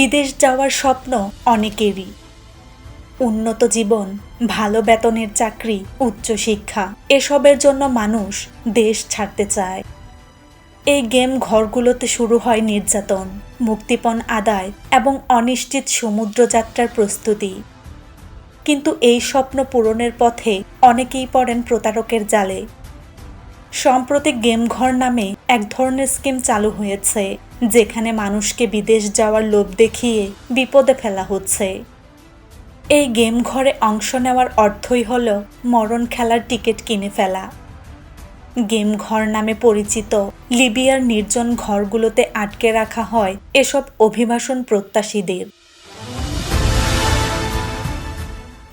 বিদেশ যাওয়ার স্বপ্ন অনেকেরই। উন্নত জীবন, ভালো বেতনের চাকরি উচ্চশিক্ষা এসবের জন্য মানুষ দেশ ছাড়তে চায়। এই গেম ঘরগুলোতে শুরু হয় নির্যাতন, মুক্তিপণ আদায় এবং অনিশ্চিত সমুদ্রযাত্রার প্রস্তুতি। কিন্তু এই স্বপ্ন পূরণের পথে অনেকেই পড়েন প্রতারকের জালে। সম্প্রতি গেম ঘর নামে এক ধরনের স্কিম চালু হয়েছে। যেখানে মানুষকে বিদেশ যাওয়ার লোভ দেখিয়ে বিপদে ফেলা হচ্ছে। এই গেম ঘরে অংশ নেওয়ার অর্থই হল মরণ খেলার টিকিট কিনে ফেলা। গেম ঘর নামে পরিচিত লিবিয়ার নির্জন ঘরগুলোতে আটকে রাখা হয় এসব অভিবাসন প্রত্যাশীদের।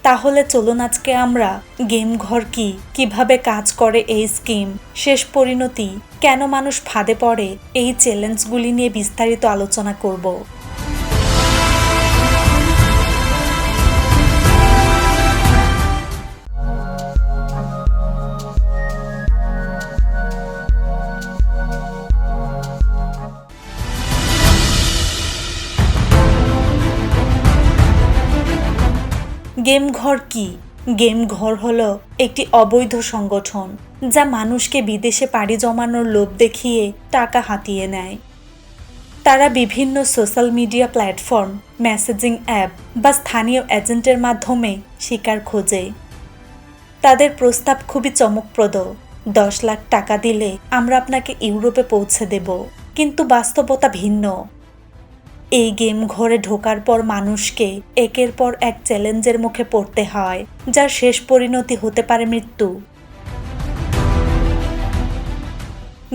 তাহলে চলুন আজকে আমরা গেম ঘর কি, কীভাবে কাজ করে এই স্কিম, শেষ পরিণতি কেন মানুষ ফাঁদে পড়ে? এই চ্যালেঞ্জগুলি নিয়ে বিস্তারিত আলোচনা করব। গেম ঘর কি? গেম ঘর হলো একটি অবৈধ সংগঠন যা মানুষকে বিদেশে পাড়ি জমানোর লোভ দেখিয়ে টাকা হাতিয়ে নেয়। তারা বিভিন্ন social media platform messaging app বা স্থানীয় এজেন্টের মাধ্যমে শিকার খোঁজে। তাদের প্রস্তাব খুবই চমকপ্রদ। দশ লাখ টাকা দিলে আমরা আপনাকে ইউরোপে পৌঁছে দেব। কিন্তু বাস্তবতা ভিন্ন। এই গেম ঘরে ঢোকার পর মানুষকে একের পর এক চ্যালেঞ্জের মুখে পড়তে হয় যার শেষ পরিণতি হতে পারে মৃত্যু।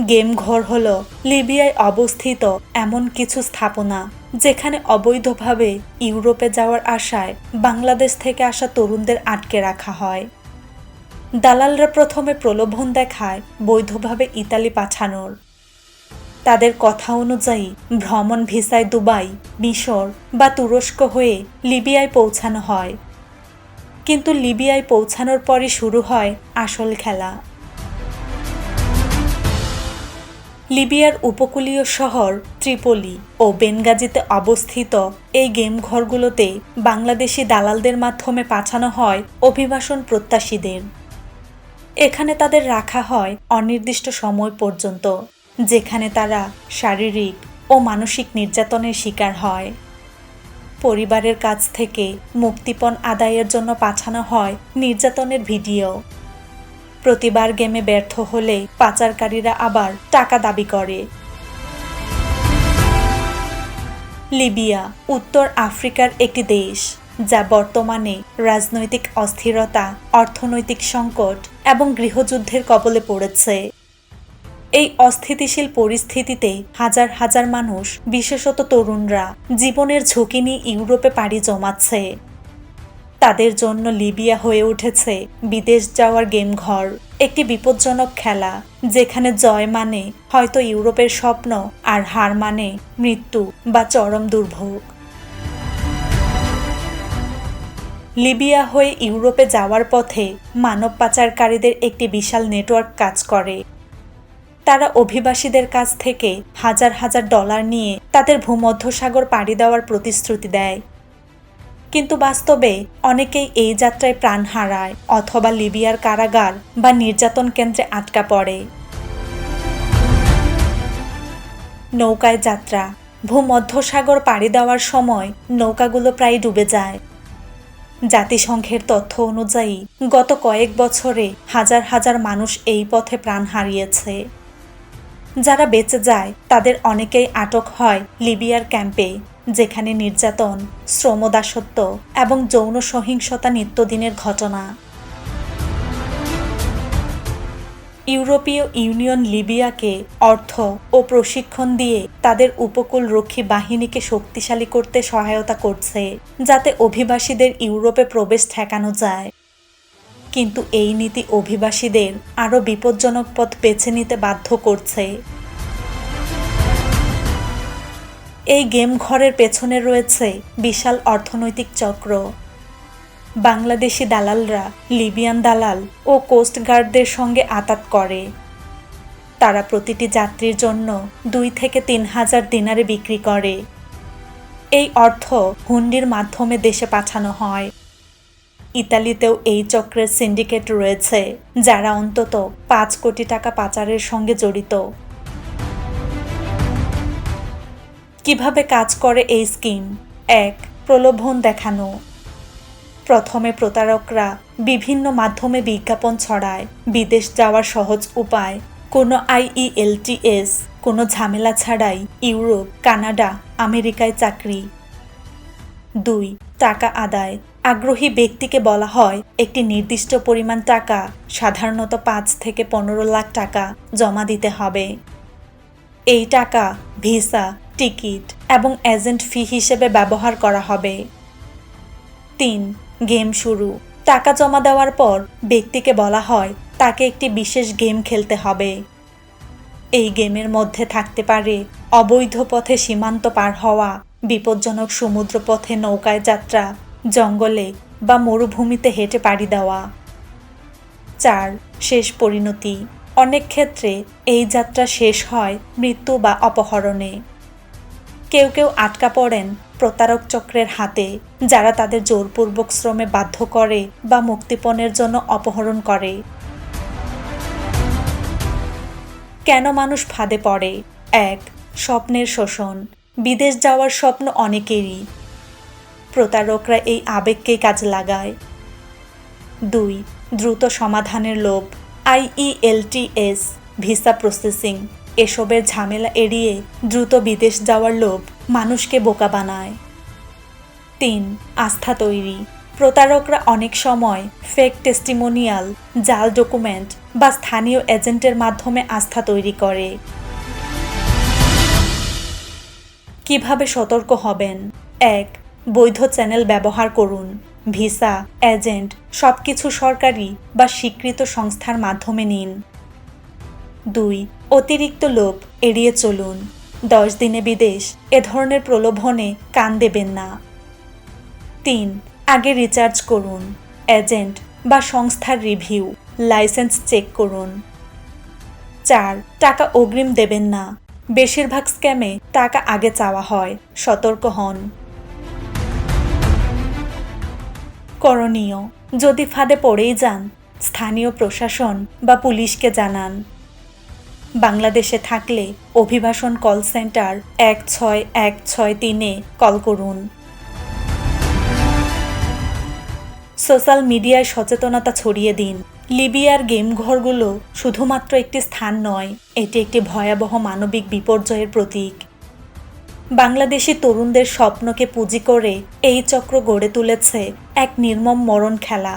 গেম ঘর হল লিবিয়ায় অবস্থিত এমন কিছু স্থাপনা, যেখানে অবৈধভাবে ইউরোপে যাওয়ার আশায় বাংলাদেশ থেকে আসা তরুণদের আটকে রাখা হয়। দালালরা প্রথমে প্রলোভন দেখায় বৈধভাবে ইতালি পাঠানোর। তাদের কথা অনুযায়ী ভ্রমণ ভিসায় দুবাই, মিশর বা তুরস্ক হয়ে লিবিয়ায় পৌঁছানো হয়। কিন্তু লিবিয়ায় পৌঁছানোর পরই শুরু হয় আসল খেলা। লিবিয়ার উপকূলীয় শহর ত্রিপলি ও বেনগাজিতে অবস্থিত এই গেম ঘরগুলোতে বাংলাদেশি দালালদের মাধ্যমে পাঠানো হয় অভিবাসন প্রত্যাশীদের। এখানে তাদের রাখা হয় অনির্দিষ্ট সময় পর্যন্ত। যেখানে তারা শারীরিক ও মানসিক নির্যাতনের শিকার হয়। পরিবারের কাছ থেকে মুক্তিপণ আদায়ের জন্য পাঠানো হয় নির্যাতনের ভিডিও। প্রতিবার গেমে ব্যর্থ হলে পাচারকারীরা আবার টাকা দাবি করে। লিবিয়া, উত্তর আফ্রিকার একটি দেশ, যা বর্তমানে রাজনৈতিক অস্থিরতা, অর্থনৈতিক সংকট এবং গৃহযুদ্ধের কবলে পড়েছে। এই অস্থিতিশীল পরিস্থিতিতে হাজার হাজার মানুষ, বিশেষত তরুণরা, জীবনের ঝুঁকি নিয়ে ইউরোপে পাড়ি জমাচ্ছে। তাদের জন্য লিবিয়া হয়ে উঠেছে বিদেশ যাওয়ার গেম ঘর, একটি বিপজ্জনক খেলা, যেখানে জয় মানে হয়তো ইউরোপের স্বপ্ন, আর হার মানে মৃত্যু বা চরম দুর্ভোগ। লিবিয়া হয়ে ইউরোপে যাওয়ার পথে মানব পাচারকারীদের একটি বিশাল নেটওয়ার্ক কাজ করে। তারা অভিবাসীদের কাছ থেকে হাজার হাজার ডলার নিয়ে তাদের ভূমধ্যসাগর পাড়ি দেওয়ার প্রতিশ্রুতি দেয়। কিন্তু বাস্তবে অনেকেই এই যাত্রায় প্রাণ হারায় অথবা লিবিয়ার কারাগার বা নির্যাতন কেন্দ্রে আটকা পড়ে। নৌকায় যাত্রা, ভূমধ্যসাগর পাড়ি দেওয়ার সময় নৌকাগুলো প্রায় ডুবে যায়। জাতিসংঘের তথ্য অনুযায়ী গত কয়েক বছরে হাজার হাজার মানুষ এই পথে প্রাণ হারিয়েছে। যারা বেঁচে যায়, তাদের অনেকেই আটক হয় লিবিয়ার ক্যাম্পে, যেখানে নির্যাতন, শ্রমদাসত্ব এবং যৌন সহিংসতা নিত্যদিনের ঘটনা। ইউরোপীয় ইউনিয়ন লিবিয়াকে অর্থ ও প্রশিক্ষণ দিয়ে তাদের উপকূল রক্ষী বাহিনীকে শক্তিশালী করতে সহায়তা করছে, যাতে অভিবাসীদের ইউরোপে প্রবেশ ঠেকানো যায়। কিন্তু এই নীতি অভিবাসীদের আরও বিপজ্জনক পথ বেছে নিতে বাধ্য করছে। এই গেম ঘরের পেছনে রয়েছে বিশাল অর্থনৈতিক চক্র। বাংলাদেশি দালালরা, লিবিয়ান দালাল ও কোস্টগার্ডদের সঙ্গে আতাত করে। তারা প্রতিটি যাত্রীর জন্য দুই থেকে তিন হাজার দিনারে বিক্রি করে। এই অর্থ হুন্ডির মাধ্যমে দেশে পাঠানো হয়। ইতালিতেও এই চক্রের সিন্ডিকেট রয়েছে, যারা অন্তত পাঁচ কোটি টাকা পাচারের সঙ্গে জড়িত। কীভাবে কাজ করে এই স্কিম? এক, প্রলোভন দেখানো। প্রথমে প্রতারকরা বিভিন্ন মাধ্যমে বিজ্ঞাপন ছড়ায়, বিদেশ যাওয়ার সহজ উপায়। কোনো আইইএলটিএস কোনো ঝামেলা ছাড়াই ইউরোপ, কানাডা, আমেরিকায় চাকরি। দুই, টাকা আদায়। আগ্রহী ব্যক্তিকে বলা হয়, একটি নির্দিষ্ট পরিমাণ টাকা, সাধারণত পাঁচ থেকে পনেরো লাখ টাকা, জমা দিতে হবে। এই টাকা, ভিসা, টিকিট এবং এজেন্ট ফি হিসেবে ব্যবহার করা হবে। তিন, গেম শুরু। টাকা জমা দেওয়ার পর, ব্যক্তিকে বলা হয়, তাকে একটি বিশেষ গেম খেলতে হবে। এই গেমের মধ্যে থাকতে পারে, অবৈধ পথে সীমান্ত পার হওয়া, বিপজ্জনক সমুদ্রপথে নৌকায় যাত্রা জঙ্গলে বা মরুভূমিতে হেঁটে পাড়ি দেওয়া। চার, শেষ পরিণতি। অনেক ক্ষেত্রে এই যাত্রা শেষ হয় মৃত্যু বা অপহরণে। কেউ কেউ আটকা পড়েন প্রতারক চক্রের হাতে, যারা তাদের জোরপূর্বক শ্রমে বাধ্য করে বা মুক্তিপণের জন্য অপহরণ করে। কেন মানুষ ফাঁদে পড়ে? এক, স্বপ্নের শোষণ। বিদেশ যাওয়ার স্বপ্ন অনেকেরই। প্রতারকরা এই আবেগকেই কাজে লাগায়। দুই, দ্রুত সমাধানের লোভ। আইইএলটিএস ভিসা প্রসেসিং, এসবের ঝামেলা এড়িয়ে দ্রুত বিদেশ যাওয়ার লোভ মানুষকে বোকা বানায়। তিন, আস্থা তৈরি। প্রতারকরা অনেক সময় ফেক টেস্টিমোনিয়াল জাল ডকুমেন্ট বা স্থানীয় এজেন্টের মাধ্যমে আস্থা তৈরি করে। কীভাবে সতর্ক হবেন? এক বৈধ চ্যানেল ব্যবহার করুন, ভিসা, এজেন্ট সব কিছু সরকারি বা স্বীকৃত সংস্থার মাধ্যমে নিন। দুই, অতিরিক্ত লোভ এড়িয়ে চলুন। দশ দিনে বিদেশ, এ ধরনের প্রলোভনে কান দেবেন না। তিন, আগে রিচার্জ করুন, এজেন্ট বা সংস্থার রিভিউ, লাইসেন্স চেক করুন। চার, টাকা অগ্রিম দেবেন না। বেশিরভাগ স্ক্যামে টাকা আগে চাওয়া হয়, সতর্ক হন। করণীয়। যদি ফাঁদে পড়েই যান, স্থানীয় প্রশাসন বা পুলিশকে জানান। বাংলাদেশে থাকলে অভিবাসন কল সেন্টার এক ছয় এক ছয় তিনে কল করুন। সোশ্যাল মিডিয়ায় সচেতনতা ছড়িয়ে দিন। লিবিয়ার গেম ঘরগুলো শুধুমাত্র একটি স্থান নয়, এটি একটি ভয়াবহ মানবিক বিপর্যয়ের প্রতীক। বাংলাদেশি তরুণদের স্বপ্নকে পুঁজি করে এই চক্র গড়ে তুলেছে এক নির্মম মরণ খেলা।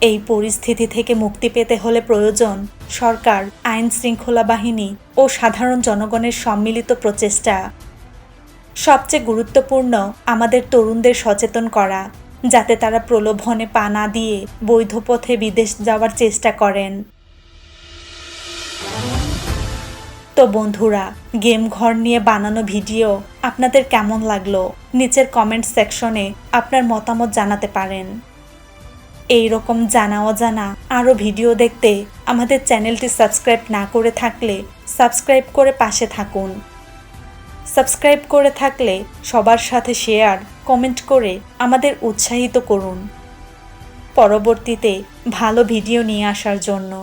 এই পরিস্থিতি থেকে মুক্তি পেতে হলে প্রয়োজন সরকার, আইন শৃঙ্খলা বাহিনী ও সাধারণ জনগণের সম্মিলিত প্রচেষ্টা। সবচেয়ে গুরুত্বপূর্ণ আমাদের তরুণদের সচেতন করা, যাতে তারা প্রলোভনে পা না দিয়ে বৈধ পথে বিদেশ যাওয়ার চেষ্টা করেন। তো বন্ধুরা, গেম ঘর নিয়ে বানানো ভিডিও আপনাদের কেমন লাগল? নিচের কমেন্ট সেকশনে আপনার মতামত জানাতে পারেন। এই রকম জানা অজানা আরও ভিডিও দেখতে আমাদের চ্যানেলটি সাবস্ক্রাইব না করে থাকলে সাবস্ক্রাইব করে পাশে থাকুন। সাবস্ক্রাইব করে থাকলে সবার সাথে শেয়ার কমেন্ট করে আমাদের উৎসাহিত করুন। পরবর্তীতে ভালো ভিডিও নিয়ে আসার জন্য।